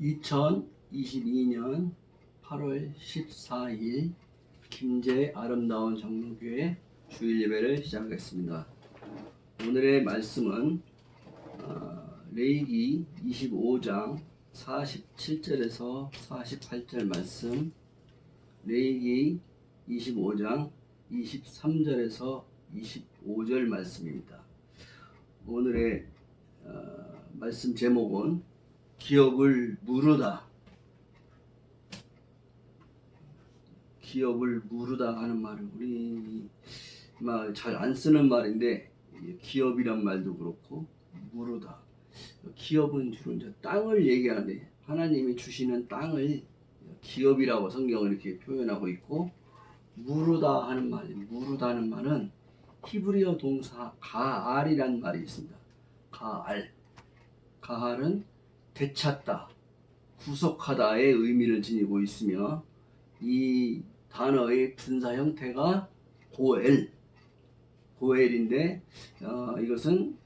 2022년 8월 14일 김제 아름다운 장로교회 주일 예배를 시작하겠습니다. 오늘의 말씀은 어, 레이기 25장 47절에서 48절 말씀, 레이기 25장 23절에서 25절 말씀입니다. 오늘의 어, 말씀 제목은 기업을 무르다. 기업을 무르다 하는 말은 우리 잘 안 쓰는 말인데 기업이란 말도 그렇고 무르다. 기업은 주로 이제 땅을 얘기하는데 하나님이 주시는 땅을 기업이라고 성경은 이렇게 표현하고 있고 무르다 하는 말이 무르다는 말은 히브리어 동사 가알이라는 말이 있습니다. 가알. 가알은 되찾다, 구속하다의 의미를 지니고 있으며 이 단어의 분사 형태가 고엘, 고엘인데 어, 이것은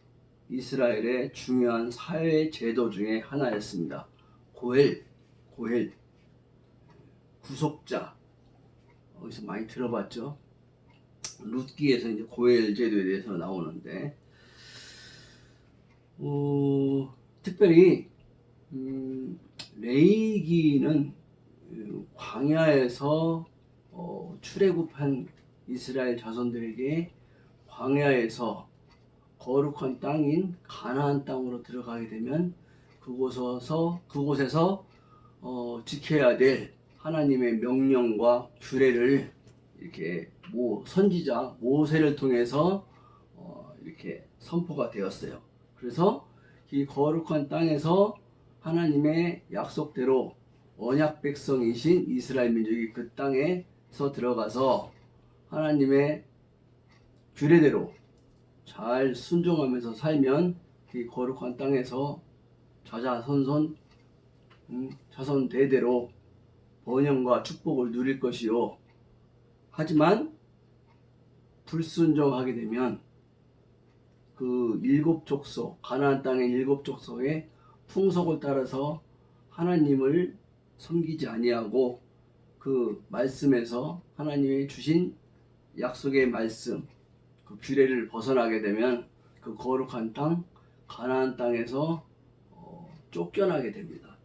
이스라엘의 중요한 사회 제도 중에 하나였습니다. 고엘, 고엘, 구속자. 어디서 많이 들어봤죠? 룻기에서 이제 고엘 제도에 대해서 나오는데, 어, 특별히 음, 레이기는 그 광야에서 어, 출애굽한 이스라엘 자손들에게 광야에서 거룩한 땅인 가나안 땅으로 들어가게 되면 그곳에서 그곳에서 어, 지켜야 될 하나님의 명령과 규례를 이렇게 모 선지자 모세를 통해서 어, 이렇게 선포가 되었어요. 그래서 이 거룩한 땅에서 하나님의 약속대로 언약 백성이신 이스라엘 민족이 그 땅에서 들어가서 하나님의 규례대로 잘 순종하면서 살면 이 거룩한 땅에서 자자손손 음, 자손 대대로 번영과 축복을 누릴 것이요. 하지만 불순종하게 되면 그 일곱 족속 가나안 땅의 일곱 족속의 풍속을 따라서 하나님을 섬기지 아니하고 그 말씀에서 하나님이 주신 약속의 말씀 그 규례를 벗어나게 되면 그 거룩한 땅 가나안 땅에서 어, 쫓겨나게 됩니다.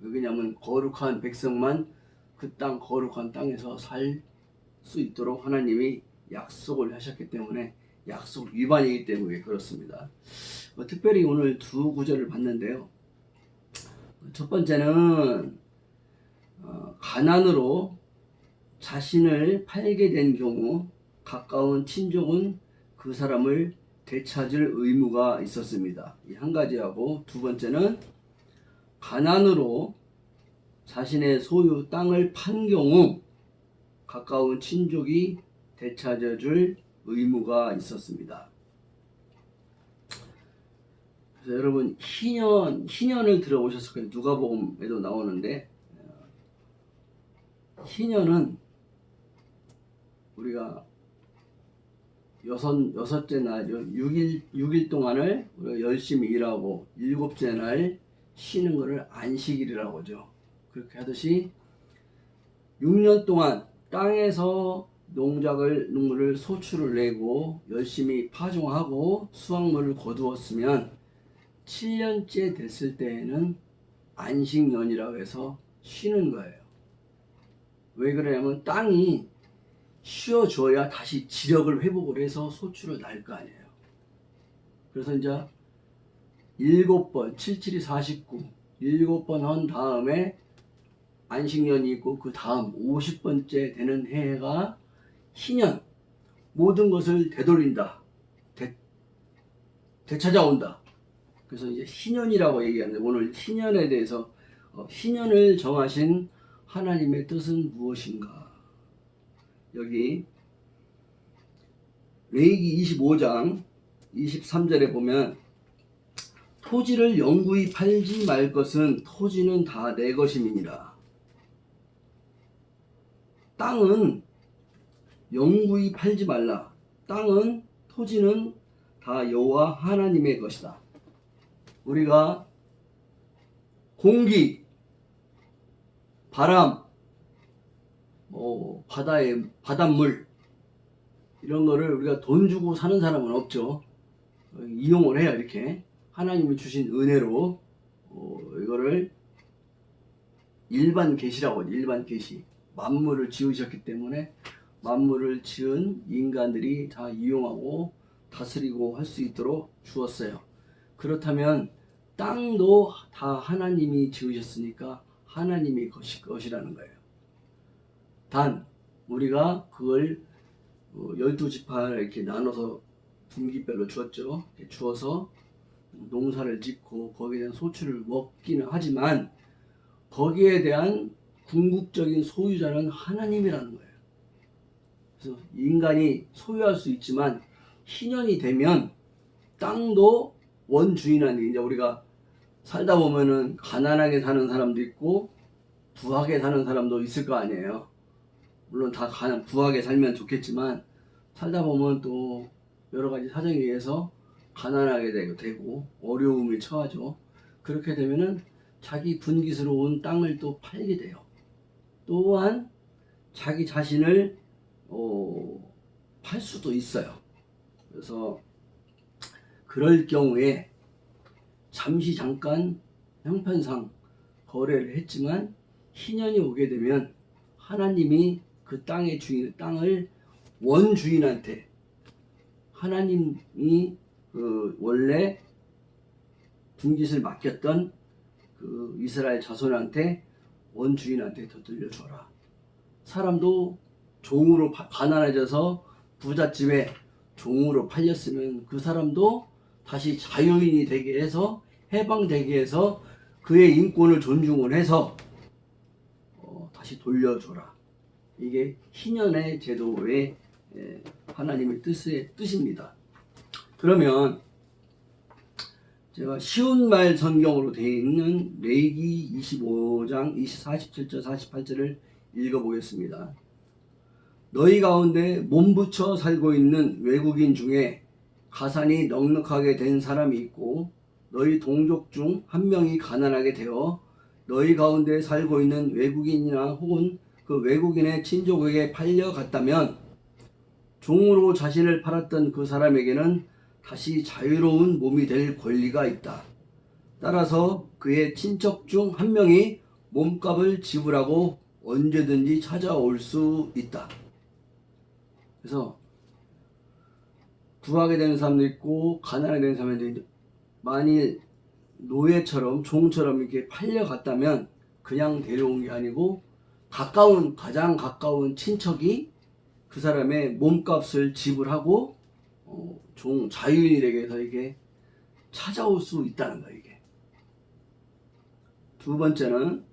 왜냐하면 거룩한 백성만 그 땅 거룩한 땅에서 살 수 있도록 하나님이 약속을 하셨기 때문에 약속 위반이기 때문에 그렇습니다. 어, 특별히 오늘 두 구절을 봤는데요. 첫 번째는 어, 가난으로 자신을 팔게 된 경우 가까운 친족은 그 사람을 되찾을 의무가 있었습니다. 이 한 가지하고 두 번째는 가난으로 자신의 소유 땅을 판 경우 가까운 친족이 되찾아줄 의무가 있었습니다. 그래서 여러분 희년 희년을 들어보셨을 거예요. 누가복음에도 나오는데 어, 희년은 우리가 여섯 여섯째 날 6일 6일 동안을 우리가 열심히 일하고 일곱째 날 쉬는 것을 안식일이라고 하죠. 그렇게 하듯이 6년 동안 땅에서 농작을 농물을 소출을 내고 열심히 파종하고 수확물을 거두었으면 7년째 됐을 때에는 안식년이라고 해서 쉬는 거예요. 왜 그러냐면 땅이 쉬어줘야 다시 지력을 회복을 해서 소출을 날 거 아니에요. 그래서 이제 일곱 번, 77이 49, 일곱 번 한 다음에 안식년이 있고 그 다음 50번째 되는 해가 희년 모든 것을 되돌린다. 되, 되찾아온다. 그래서 이제 희년이라고 얘기하는데 오늘 희년에 대해서 어, 희년을 정하신 하나님의 뜻은 무엇인가? 여기 레이기 25장 23절에 보면 토지를 영구히 팔지 말 것은 토지는 다 내 것임이니라. 땅은 영구히 팔지 말라. 땅은 토지는 다 여호와 하나님의 것이다. 우리가 공기, 바람, 뭐 바다의 바닷물 이런 거를 우리가 돈 주고 사는 사람은 없죠. 어, 이용을 해야 이렇게 하나님이 주신 은혜로 어, 이거를 일반 계시라고. 일반 계시. 만물을 지으셨기 때문에 만물을 지은 인간들이 다 이용하고 다스리고 할 수 있도록 주었어요. 그렇다면 땅도 다 하나님이 지으셨으니까 하나님이 것이 것이라는 거예요. 단 우리가 그걸 어, 열두 지파 이렇게 나눠서 분기별로 주었죠. 주어서 농사를 짓고 거기에 대한 소출을 먹기는 하지만 거기에 대한 궁극적인 소유자는 하나님이라는 거예요. 그래서 인간이 소유할 수 있지만 희년이 되면 땅도 원주인한테 이제 우리가 살다 보면은 가난하게 사는 사람도 있고 부하게 사는 사람도 있을 거 아니에요. 물론 다 가난 부하게 살면 좋겠지만 살다 보면 또 여러 가지 사정에 의해서 가난하게 되고, 어려움을 처하죠. 그렇게 되면은 자기 분기스러운 땅을 또 팔게 돼요. 또한 자기 자신을 어, 팔 수도 있어요. 그래서 그럴 경우에 잠시 잠깐 형편상 거래를 했지만 희년이 오게 되면 하나님이 그 땅의 주인 땅을 원주인한테 하나님이 그 원래 분깃을 맡겼던 그 이스라엘 자손한테 원주인한테 더 들려줘라. 사람도 종으로 파- 가난해져서 부잣집에 종으로 팔렸으면 그 사람도 다시 자유인이 되게 해서 해방되게 해서 그의 인권을 존중을 해서 어, 다시 돌려줘라. 이게 희년의 제도의 에, 하나님의 뜻의 뜻입니다. 그러면 제가 쉬운 말 성경으로 되어 있는 레이기 25장 20, 47절 48절을 읽어보겠습니다. 너희 가운데 몸붙여 살고 있는 외국인 중에 가산이 넉넉하게 된 사람이 있고 너희 동족 중 한 명이 가난하게 되어 너희 가운데 살고 있는 외국인이나 혹은 그 외국인의 친족에게 팔려갔다면 종으로 자신을 팔았던 그 사람에게는 다시 자유로운 몸이 될 권리가 있다. 따라서 그의 친척 중 한 명이 몸값을 지불하고 언제든지 찾아올 수 있다. 그래서 부하게 되는 사람도 있고 가난하게 되는 사람도 있는데 만일 노예처럼 종처럼 이렇게 팔려갔다면 그냥 데려온 게 아니고 가까운 가장 가까운 친척이 그 사람의 몸값을 지불하고 어, 종 해서 이게 찾아올 수 있다는 거예요 이게. 두 번째는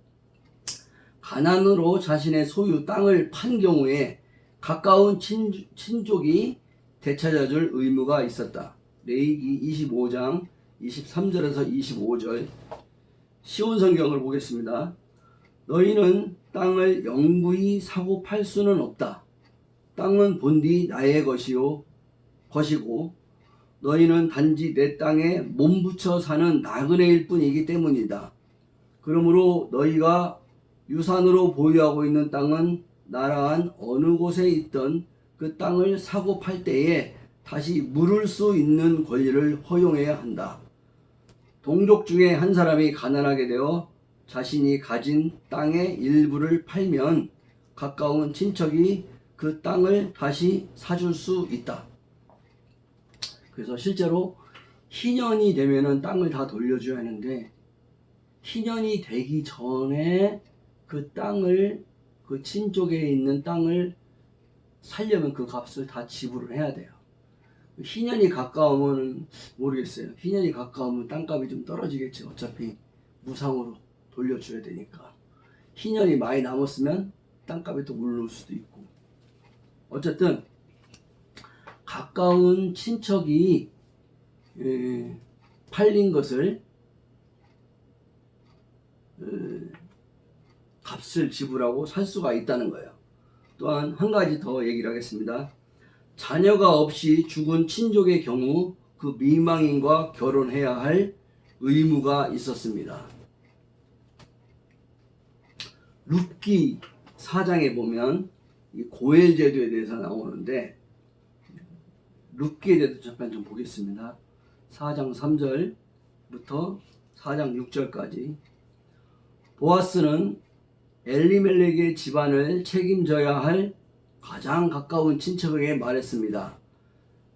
가난으로 자신의 소유 땅을 판 경우에 가까운 친, 친족이 되찾아줄 의무가 있었다. 레이기 25장 23절에서 25절 시온 성경을 보겠습니다. 너희는 땅을 영구히 사고 팔 수는 없다. 땅은 본디 나의 것이요 것이고 너희는 단지 내 땅에 몸붙여 사는 나그네일 뿐이기 때문이다. 그러므로 너희가 유산으로 보유하고 있는 땅은 나라한 어느 곳에 있던 그 땅을 사고 팔 때에 다시 물을 수 있는 권리를 허용해야 한다. 동족 중에 한 사람이 가난하게 되어 자신이 가진 땅의 일부를 팔면 가까운 친척이 그 땅을 다시 사줄 수 있다. 그래서 실제로 희년이 되면은 땅을 다 돌려줘야 하는데 희년이 되기 전에 그 땅을 그 친족에 있는 땅을 살려면 그 값을 다 지불을 해야 돼요. 희년이 가까우면 모르겠어요. 희년이 가까우면 땅값이 좀 떨어지겠지. 어차피 무상으로 돌려줘야 되니까. 희년이 많이 남았으면 땅값이 또 오를 수도 있고. 어쨌든 가까운 친척이 에, 팔린 것을 에, 값을 지불하고 살 수가 있다는 거예요. 또한 한 가지 더 얘기를 하겠습니다. 자녀가 없이 죽은 친족의 경우 그 미망인과 결혼해야 할 의무가 있었습니다. 룻기 4장에 보면 이 고엘 제도에 대해서 나오는데 룻기에 대해서 잠깐 좀 보겠습니다. 4장 3절부터 4장 6절까지 보아스는 엘리멜렉의 집안을 책임져야 할 가장 가까운 친척에게 말했습니다.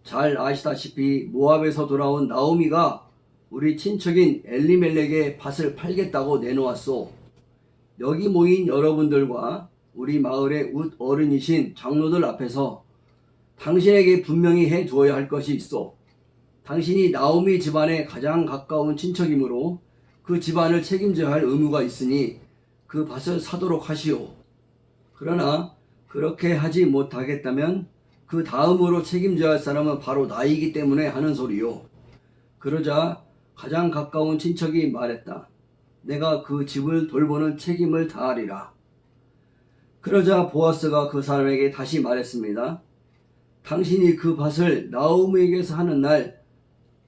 잘 아시다시피 모압에서 돌아온 나오미가 우리 친척인 엘리멜렉의 밭을 팔겠다고 내놓았소. 여기 모인 여러분들과 우리 마을의 웃 어른이신 장로들 앞에서 당신에게 분명히 해 두어야 할 것이 있어. 당신이 나오미 집안의 가장 가까운 친척이므로 그 집안을 책임져야 할 의무가 있으니 그 밭을 사도록 하시오. 그러나 그렇게 하지 못하겠다면 그 다음으로 책임져야 할 사람은 바로 나이기 때문에 하는 소리요. 그러자 가장 가까운 친척이 말했다. 내가 그 집을 돌보는 책임을 다하리라. 그러자 보아스가 그 사람에게 다시 말했습니다. 당신이 그 밭을 나오미에게서 하는 날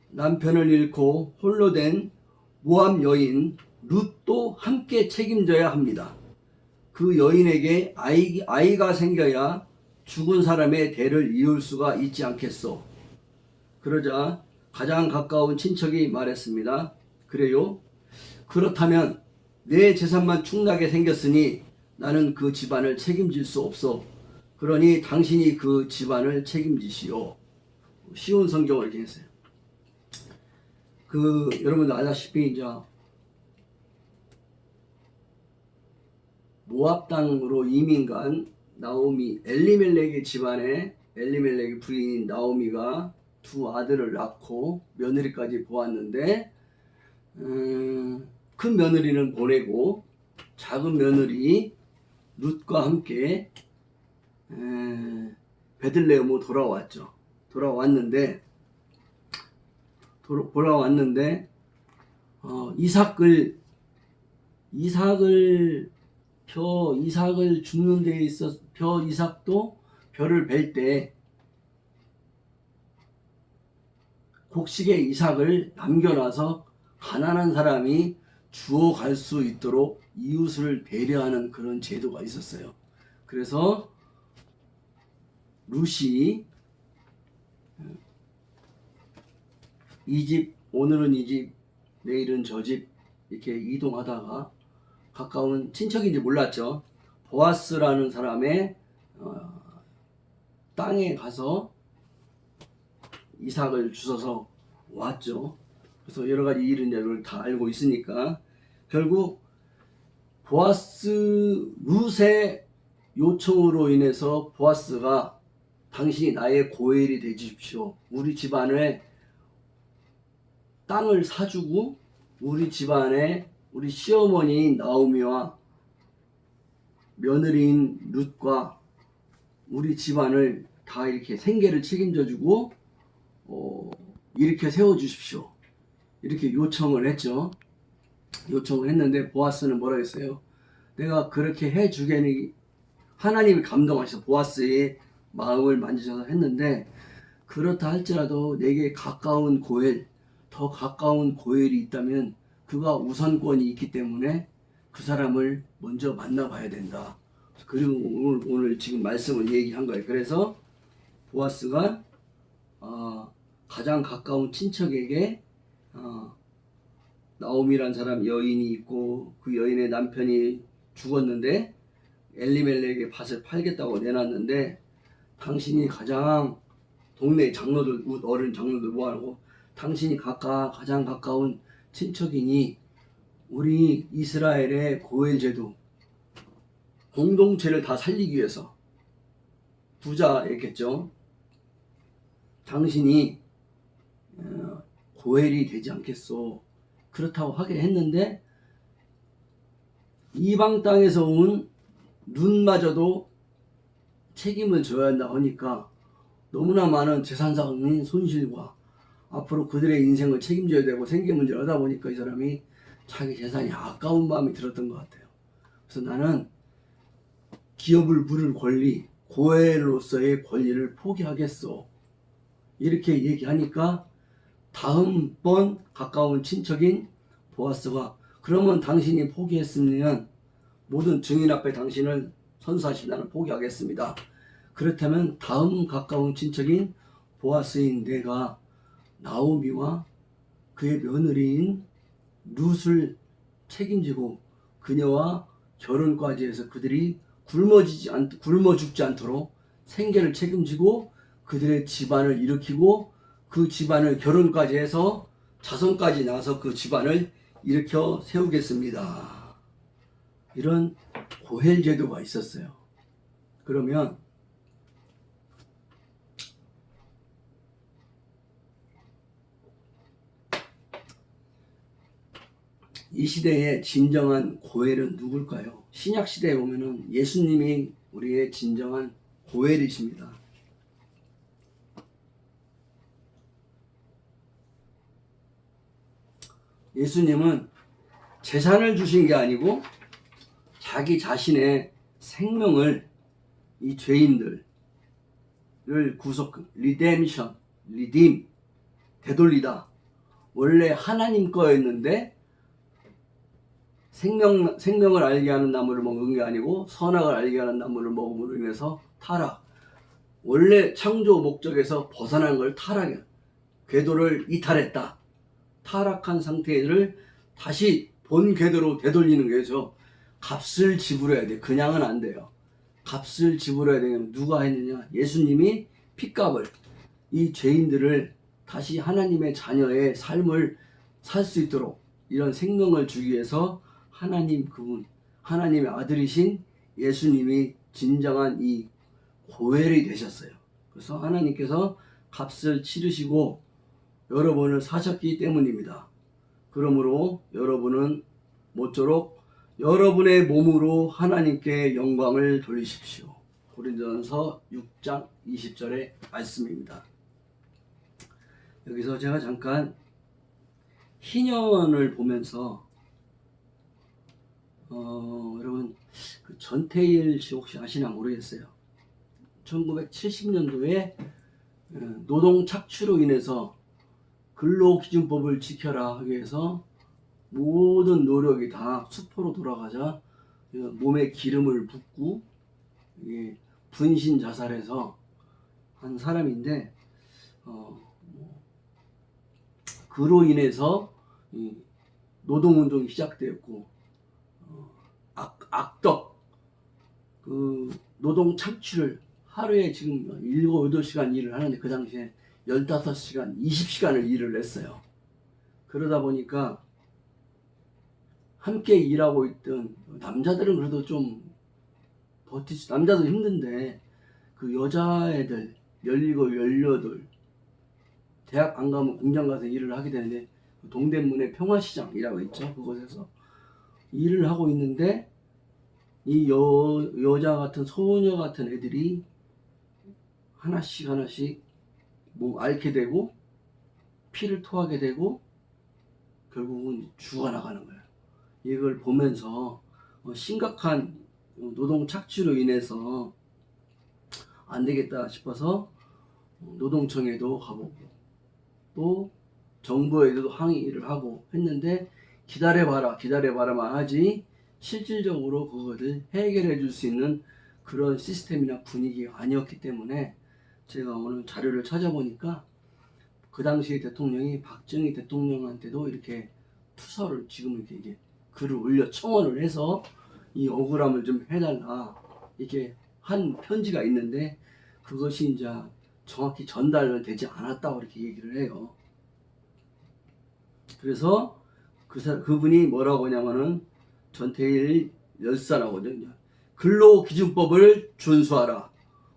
남편을 잃고 홀로 된 모함 여인 룻도 함께 책임져야 합니다. 그 여인에게 아이, 아이가 생겨야 죽은 사람의 대를 이을 수가 있지 않겠소. 그러자 가장 가까운 친척이 말했습니다. 그래요? 그렇다면 내 재산만 충나게 생겼으니 나는 그 집안을 책임질 수 없어. 그러니 당신이 그 집안을 책임지시오. 쉬운 성경을 이렇게 했어요. 그 여러분들 알다시피 이제 모압 땅으로 이민 간 나오미 엘리멜렉의 집안에 엘리멜렉의 부인인 나오미가 두 아들을 낳고 며느리까지 보았는데 음, 큰 며느리는 보내고 작은 며느리 룻과 함께 에, 베들레헴으로 돌아왔죠. 돌아왔는데 돌아- 돌아왔는데 어, 이삭을 이삭을 벼 이삭을 줍는 데 있어 벼 이삭도 벼를 벨 때 곡식의 이삭을 남겨놔서 가난한 사람이 주워 갈수 있도록 이웃을 배려하는 그런 제도가 있었어요. 그래서 루시 이 집 오늘은 이 집 내일은 저 집 이렇게 이동하다가 가까운 친척인지 몰랐죠. 보아스라는 사람의 어, 땅에 가서 이삭을 주워서 왔죠. 그래서 여러 가지 일은 여러분 다 알고 있으니까 결국 보아스 룻의 요청으로 인해서 보아스가 당신이 나의 고엘이 되 주십시오. 우리 집안에 땅을 사주고 우리 집안에 우리 시어머니인 나오미와 며느리인 룻과 우리 집안을 다 이렇게 생계를 책임져주고 어, 이렇게 세워주십시오. 이렇게 요청을 했죠. 요청을 했는데 보아스는 뭐라 했어요? 내가 그렇게 해주겠니? 하나님이 감동하셔서 보아스의 마음을 만지셔서 했는데 그렇다 할지라도 내게 가까운 고엘, 더 가까운 고엘이 있다면 그가 우선권이 있기 때문에 그 사람을 먼저 만나봐야 된다. 그리고 오늘, 오늘 지금 말씀을 얘기한 거예요. 그래서 보아스가 어, 가장 가까운 친척에게 어, 나오미란 사람 여인이 있고 그 여인의 남편이 죽었는데 엘리멜렉의 밭을 팔겠다고 내놨는데 당신이 가장 동네 장로들 웃 어른 장로들 모아놓고 당신이 가까 가장 가까운 친척이니 우리 이스라엘의 고엘 제도 공동체를 다 살리기 위해서 부자였겠죠. 당신이 어, 고엘이 되지 않겠소. 그렇다고 하게 했는데 이방 땅에서 온 눈마저도 책임을 져야 한다 하니까 너무나 많은 재산상의 손실과 앞으로 그들의 인생을 책임져야 되고 생계 문제를 하다 보니까 이 사람이 자기 재산이 아까운 마음이 들었던 것 같아요. 그래서 나는 기업을 부를 권리, 고해로서의 권리를 포기하겠어. 이렇게 얘기하니까 다음번 가까운 친척인 보아스가 그러면 당신이 포기했으면 모든 증인 앞에 당신을 선사하신다는 포기하겠습니다. 그렇다면 다음 가까운 친척인 보아스인 내가 나오미와 그의 며느리인 룻을 책임지고 그녀와 결혼까지 해서 그들이 굶어지지 않, 굶어 죽지 않도록 생계를 책임지고 그들의 집안을 일으키고 그 집안을 결혼까지 해서 자손까지 낳아서 그 집안을 일으켜 세우겠습니다. 이런 고헬 제도가 있었어요. 그러면 이 시대의 진정한 고엘은 누굴까요? 신약 시대에 보면은 예수님이 우리의 진정한 고엘이십니다. 예수님은 재산을 주신 게 아니고 자기 자신의 생명을 이 죄인들을 구속, 리뎀션, 리딤, 되돌리다. 원래 하나님 거였는데 생명, 생명을 알게 하는 나무를 먹은 게 아니고 선악을 알게 하는 나무를 먹음으로 인해서 타락. 원래 창조 목적에서 벗어난 걸 타락해. 궤도를 이탈했다. 타락한 상태를 다시 본 궤도로 되돌리는 거죠. 값을 지불해야 돼. 그냥은 안 돼요. 값을 지불해야 되면 누가 했느냐? 예수님이 핏값을 이 죄인들을 다시 하나님의 자녀의 삶을 살 수 있도록 이런 생명을 주기 위해서 하나님 그분 하나님의 아들이신 예수님이 진정한 이 고엘이 되셨어요. 그래서 하나님께서 값을 치르시고 여러분을 사셨기 때문입니다. 그러므로 여러분은 모쪼록 여러분의 몸으로 하나님께 영광을 돌리십시오. 고린도전서 6장 20절의 말씀입니다. 여기서 제가 잠깐 희년을 보면서 어, 여러분 그 전태일 씨 혹시 아시나 모르겠어요. 1970년도에 어, 노동 착취로 인해서 근로기준법을 지켜라 하기 위해서 모든 노력이 다 수포로 돌아가자 몸에 기름을 붓고 분신 자살해서 한 사람인데 어, 뭐 그로 인해서 이 노동운동이 시작되었고 어, 악, 악덕 그 노동 착취를 하루에 지금 7, 8시간 일을 하는데 그 당시에 15시간, 20시간을 일을 했어요. 그러다 보니까 함께 일하고 있던 남자들은 그래도 좀 버티지, 남자도 힘든데 그 여자애들 17, 18 대학 안 가면 공장 가서 일을 하게 되는데 동대문의 평화시장이라고 있죠. 그곳에서 일을 하고 있는데 이 여, 여자 같은 소녀 같은 애들이 하나씩 하나씩 뭐 앓게 되고 피를 토하게 되고 결국은 죽어나가는 거예요. 이걸 보면서 어, 심각한 노동 착취로 인해서 안 되겠다 싶어서 노동청에도 가보고 또 정부에도 항의를 하고 했는데 기다려봐라 기다려봐라만 하지 실질적으로 그것을 해결해 줄 수 있는 그런 시스템이나 분위기가 아니었기 때문에 제가 오늘 자료를 찾아보니까 그 당시 대통령이 박정희 대통령한테도 이렇게 투서를 지금 이렇게 이게 글을 올려 청원을 해서 이 억울함을 좀 해달라 이렇게 한 편지가 있는데 그것이 이제 정확히 전달은 되지 않았다고 이렇게 얘기를 해요. 그래서 그 사, 그분이 뭐라고 하냐면은 전태일 열사라거든요. 근로기준법을 준수하라.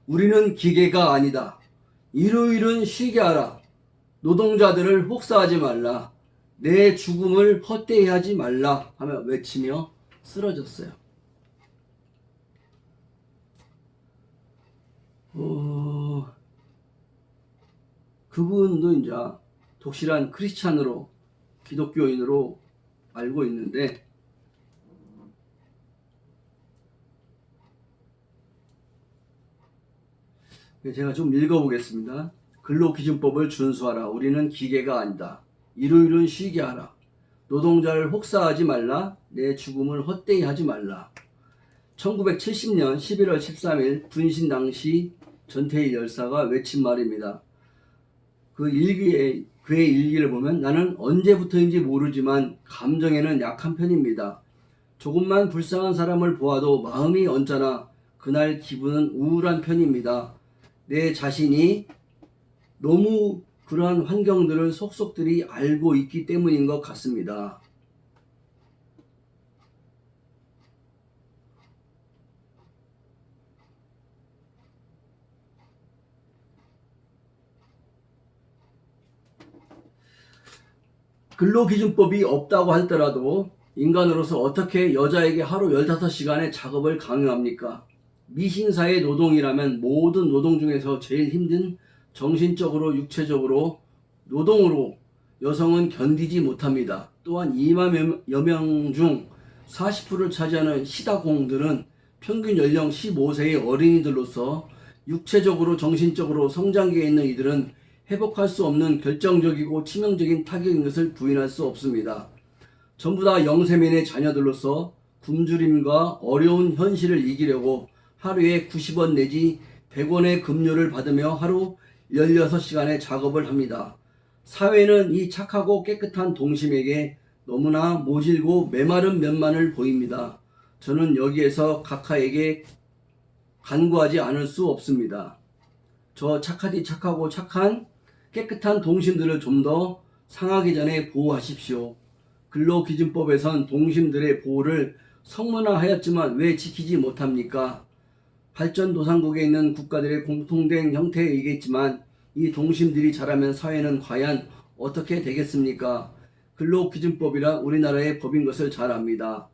우리는 기계가 아니다. 일요일은 쉬게 하라. 노동자들을 혹사하지 말라. 내 죽음을 헛되이 하지 말라 하며 외치며 쓰러졌어요. 어, 그분도 이제 독실한 크리스찬으로 기독교인으로 알고 있는데 제가 좀 읽어보겠습니다. 근로기준법을 준수하라. 우리는 기계가 아니다. 일요일은 쉬게 하라. 노동자를 혹사하지 말라. 내 죽음을 헛되이 하지 말라. 1970년 11월 13일 분신 당시 전태일 열사가 외친 말입니다. 그 일기에 그의 일기를 보면 나는 언제부터인지 모르지만 감정에는 약한 편입니다. 조금만 불쌍한 사람을 보아도 마음이 언짢아 그날 기분은 우울한 편입니다. 내 자신이 너무 그러한 환경들을 속속들이 알고 있기 때문인 것 같습니다. 근로기준법이 없다고 하더라도 인간으로서 어떻게 여자에게 하루 15시간의 작업을 강요합니까? 미신사의 노동이라면 모든 노동 중에서 제일 힘든 정신적으로 육체적으로 노동으로 여성은 견디지 못합니다. 또한 2만 여 명 중 40%를 차지하는 시다공들은 평균 연령 15세의 어린이들로서 육체적으로 정신적으로 성장기에 있는 이들은 회복할 수 없는 결정적이고 치명적인 타격인 것을 부인할 수 없습니다. 전부 다 영세민의 자녀들로서 굶주림과 어려운 현실을 이기려고 하루에 90원 내지 100원의 급료를 받으며 하루 16시간의 작업을 합니다. 사회는 이 착하고 깨끗한 동심에게 너무나 모질고 메마른 면만을 보입니다. 저는 여기에서 각하에게 간구하지 않을 수 없습니다. 저 착하디 착하고 착한 깨끗한 동심들을 좀 더 상하기 전에 보호하십시오. 근로기준법에선 동심들의 보호를 성문화하였지만 왜 지키지 못합니까? 발전도상국에 있는 국가들의 공통된 형태이겠지만 이 동심들이 자라면 사회는 과연 어떻게 되겠습니까? 근로기준법이란 우리나라의 법인 것을 잘 압니다.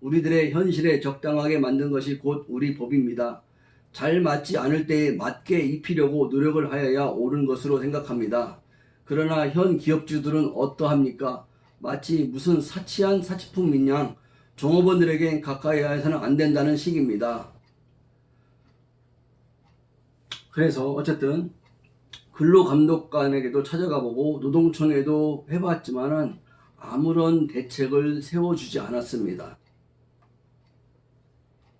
우리들의 현실에 적당하게 만든 것이 곧 우리 법입니다. 잘 맞지 않을 때에 맞게 입히려고 노력을 하여야 옳은 것으로 생각합니다. 그러나 현 기업주들은 어떠합니까? 마치 무슨 사치한 사치품인 양 종업원들에게 가까이 해서는 안 된다는 식입니다. 그래서 어쨌든 근로감독관에게도 찾아가 보고 노동청에도 해봤지만은 아무런 대책을 세워주지 않았습니다.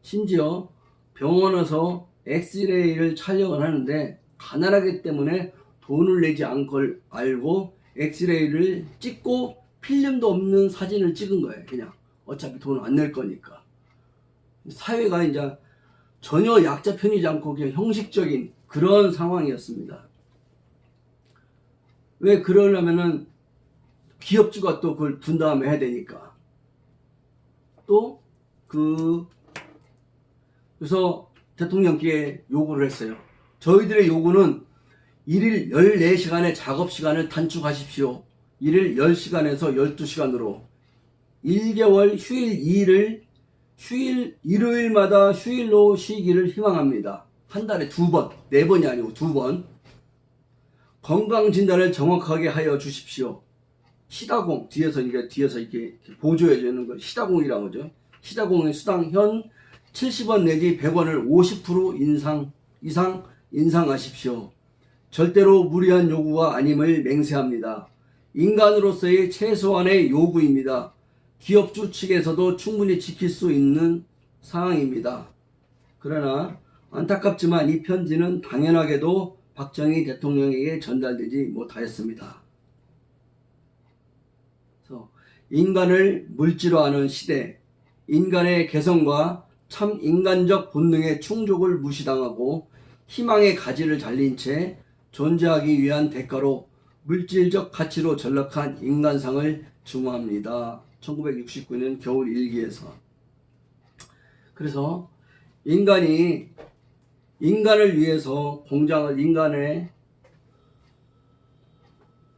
심지어 병원에서 엑스레이를 촬영을 하는데 가난하기 때문에 돈을 내지 않고 알고 엑스레이를 찍고 필름도 없는 사진을 찍은 거예요. 그냥 어차피 돈을 안낼 거니까. 사회가 이제 전혀 약자 편이지 않고 그냥 형식적인 그런 상황이었습니다. 왜 그러려면은 기업주가 또 그걸 분담해 해야 되니까. 또 그 그래서 대통령께 요구를 했어요. 저희들의 요구는 일일 14시간의 작업 시간을 단축하십시오. 일일 10시간에서 12시간으로 1개월 휴일 2일을 휴일 일요일마다 휴일로 쉬기를 희망합니다. 한 달에 두 번, 네 번이 아니고 두 번. 건강 진단을 정확하게 하여 주십시오. 시다공 뒤에서 이게 뒤에서 이렇게 보조해 주는 거 시다공이라고 하죠. 시다공의 수당 현 70원 내지 100원을 50% 인상 이상 인상하십시오. 절대로 무리한 요구가 아님을 맹세합니다. 인간으로서의 최소한의 요구입니다. 기업주 측에서도 충분히 지킬 수 있는 상황입니다. 그러나 안타깝지만 이 편지는 당연하게도 박정희 대통령에게 전달되지 못하였습니다. 인간을 물질화하는 시대, 인간의 개성과 참 인간적 본능의 충족을 무시당하고 희망의 가지를 잘린 채 존재하기 위한 대가로 물질적 가치로 전락한 인간상을 중화합니다. 1969년 겨울 일기에서. 그래서 인간이 인간을 위해서 공장을 인간의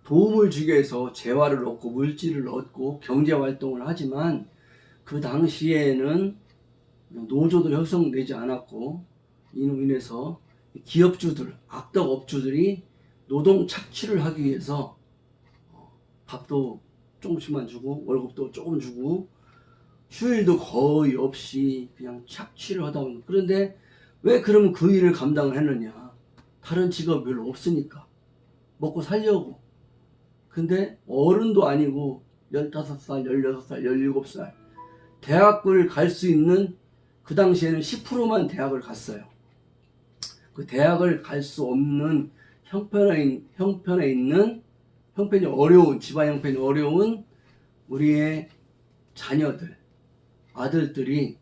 도움을 주기 위해서 재화를 얻고 물질을 얻고 경제 활동을 하지만 그 당시에는 노조도 형성되지 않았고 이로 인해서 기업주들, 악덕 업주들이 노동 착취를 하기 위해서 어, 밥도 조금씩만 주고 월급도 조금 주고 휴일도 거의 없이 그냥 착취를 하다 보니 그런데 왜 그러면 그 일을 감당을 했느냐? 다른 직업 별로 없으니까. 먹고 살려고. 근데 어른도 아니고 15살, 16살, 17살 대학을 갈 수 있는 그 당시에는 10%만 대학을 갔어요. 그 대학을 갈 수 없는 형편에, 있- 형편에 있는 형편이 어려운 집안 형편이 어려운 우리의 자녀들 아들들이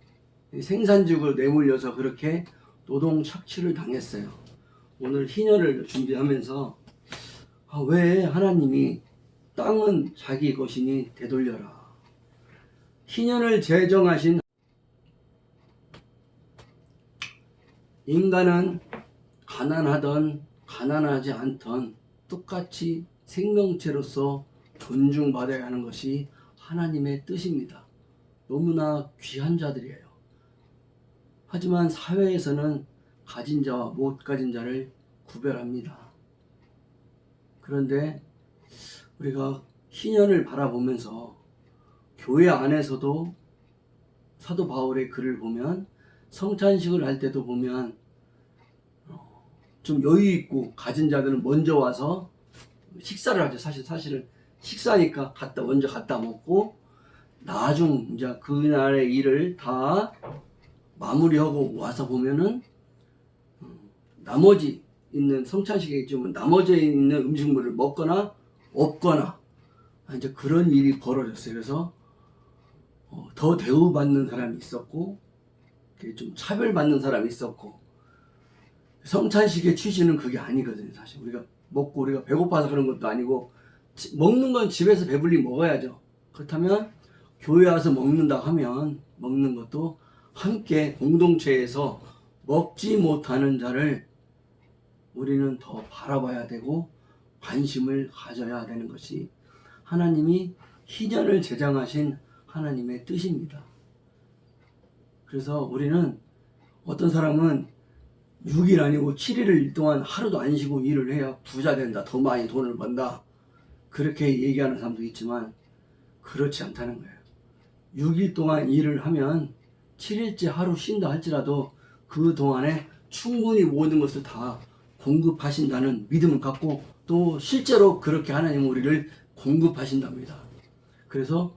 생산직으로 내몰려서 그렇게 노동 착취를 당했어요. 오늘 희년을 준비하면서 아, 왜 하나님이 땅은 자기 것이니 되돌려라. 희년을 제정하신 인간은 가난하던 가난하지 않던 똑같이 생명체로서 존중받아야 하는 것이 하나님의 뜻입니다. 너무나 귀한 자들이에요. 하지만 사회에서는 가진 자와 못 가진 자를 구별합니다. 그런데 우리가 희년을 바라보면서 교회 안에서도 사도 바울의 글을 보면 성찬식을 할 때도 보면 어, 좀 여유 있고 가진 자들은 먼저 와서 식사를 하죠. 사실 사실은 식사니까 갔다 먼저 갔다 먹고 나중 이제 그날의 일을 다 마무리하고 와서 보면은 음, 나머지 있는 성찬식에 있지만 나머지 있는 음식물을 먹거나 없거나 이제 그런 일이 벌어졌어요. 그래서 어, 더 대우받는 사람이 있었고 좀 차별받는 사람이 있었고 성찬식의 취지는 그게 아니거든요. 사실 우리가 먹고 우리가 배고파서 그런 것도 아니고 지- 먹는 건 집에서 배불리 먹어야죠. 그렇다면 교회 와서 먹는다 하면 먹는 것도 함께 공동체에서 먹지 못하는 자를 우리는 더 바라봐야 되고 관심을 가져야 되는 것이 하나님이 희년을 제정하신 하나님의 뜻입니다. 그래서 우리는 어떤 사람은 6일 아니고 7일 동안 하루도 안 쉬고 일을 해야 부자 된다. 더 많이 돈을 번다. 그렇게 얘기하는 사람도 있지만 그렇지 않다는 거예요. 6일 동안 일을 하면 7일째 하루 쉰다 할지라도 그 동안에 충분히 모든 것을 다 공급하신다는 믿음을 갖고 또 실제로 그렇게 하나님은 우리를 공급하신답니다. 그래서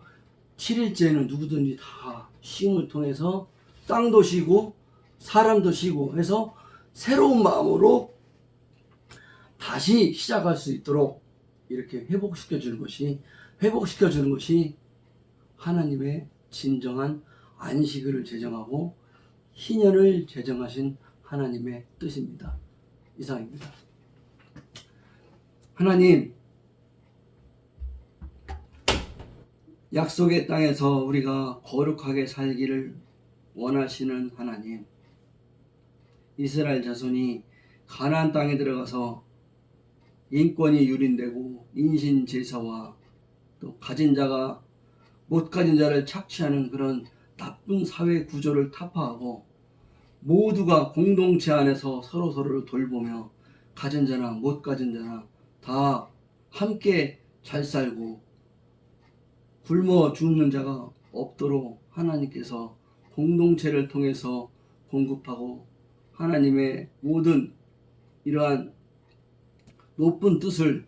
7일째는 누구든지 다 쉼을 통해서 땅도 쉬고 사람도 쉬고 해서 새로운 마음으로 다시 시작할 수 있도록 이렇게 회복시켜 주는 것이 회복시켜 주는 것이 하나님의 진정한 안식을 제정하고 희년을 제정하신 하나님의 뜻입니다. 이상입니다. 하나님 약속의 땅에서 우리가 거룩하게 살기를 원하시는 하나님 이스라엘 자손이 가나안 땅에 들어가서 인권이 유린되고 인신 제사와 또 가진 자가 못 가진 자를 착취하는 그런 나쁜 사회 구조를 타파하고 모두가 공동체 안에서 서로 서로를 돌보며 가진 자나 못 가진 자나 다 함께 잘 살고 굶어 죽는 자가 없도록 하나님께서 공동체를 통해서 공급하고 하나님의 모든 이러한 높은 뜻을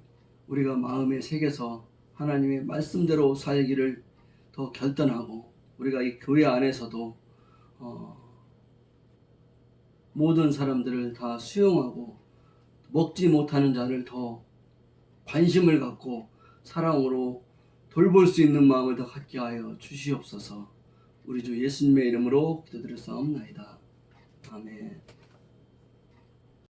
우리가 마음에 새겨서 하나님의 말씀대로 살기를 더 결단하고 우리가 이 교회 안에서도 어, 모든 사람들을 다 수용하고 먹지 못하는 자를 더 관심을 갖고 사랑으로 돌볼 수 있는 마음을 더 갖게 하여 주시옵소서. 우리 주 예수님의 이름으로 기도드렸사옵나이다. 아멘.